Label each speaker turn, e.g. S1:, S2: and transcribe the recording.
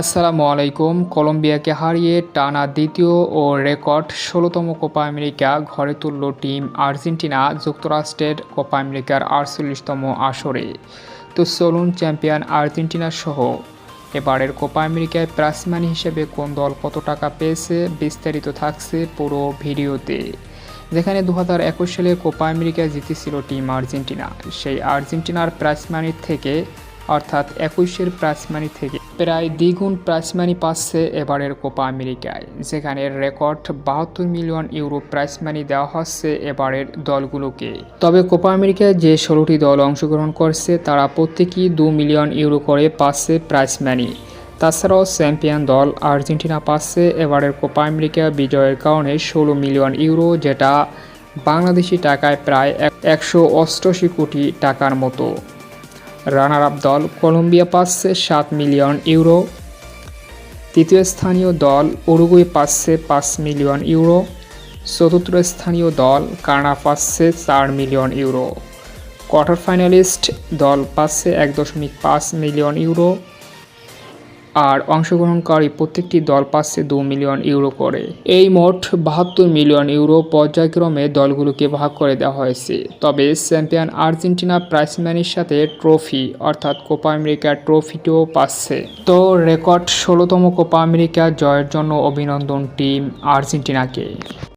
S1: আসসালামু আলাইকুম। কলম্বিয়াকে হারিয়ে টানা দ্বিতীয় ও রেকর্ড ষোলোতম কোপা আমেরিকা ঘরে তুলল টিম আর্জেন্টিনা যুক্তরাষ্ট্রের কোপা আমেরিকার আটচল্লিশতম আসরে। তো চলুন চ্যাম্পিয়ন আর্জেন্টিনা সহ। এবারের কোপা আমেরিকায় প্রাসমানি হিসেবে কোন দল কত টাকা পেয়েছে বিস্তারিত থাকছে পুরো ভিডিওতে। যেখানে দু হাজার একুশ সালে কোপা আমেরিকা জিতেছিল টিম আর্জেন্টিনা। সেই আর্জেন্টিনার প্রাইসমানির থেকে, অর্থাৎ একুশের প্রাইসমানি থেকে প্রায় দ্বিগুণ প্রাইসমানি পাচ্ছে এবারের কোপা আমেরিকায়, যেখানে রেকর্ড বাহাত্তর মিলিয়ন ইউরো প্রাইসমানি দেওয়া হচ্ছে এবারের দলগুলোকে। তবে কোপা আমেরিকায় যে ষোলোটি দল অংশগ্রহণ করছে, তারা প্রত্যেকেই দু মিলিয়ন ইউরো করে পাচ্ছে প্রাইসমানি। তাছাড়াও চ্যাম্পিয়ন দল আর্জেন্টিনা পাচ্ছে এবারের কোপা আমেরিকা বিজয়ের কারণে ষোলো মিলিয়ন ইউরো, যেটা বাংলাদেশি টাকায় প্রায় একশো অষ্টআশি কোটি টাকার মতো। রানার আপ দল কলম্বিয়া পাচ্ছে সাত মিলিয়ন ইউরো। তৃতীয় স্থানীয় দল উরুগুয়ে পাচ্ছে পাঁচ মিলিয়ন ইউরো। চতুর্থ স্থানীয় দল কানা পাচ্ছে চার মিলিয়ন ইউরো। কোয়ার্টার ফাইনালিস্ট দল পাচ্ছে এক দশমিক পাঁচ মিলিয়ন ইউরো। আর অংশগ্রহণকারী প্রত্যেকটি দল পাচ্ছে দু মিলিয়ন ইউরো করে। এই মোট বাহাত্তর মিলিয়ন ইউরো পর্যায়ক্রমে দলগুলোকে ভাগ করে দেওয়া হয়েছে। তবে চ্যাম্পিয়ন আর্জেন্টিনা প্রাইসম্যানের সাথে ট্রফি, অর্থাৎ কোপা আমেরিকা ট্রফিটিও পাচ্ছে। তো রেকর্ড ষোলোতম কোপা আমেরিকা জয়ের জন্য অভিনন্দন টিম আর্জেন্টিনাকে।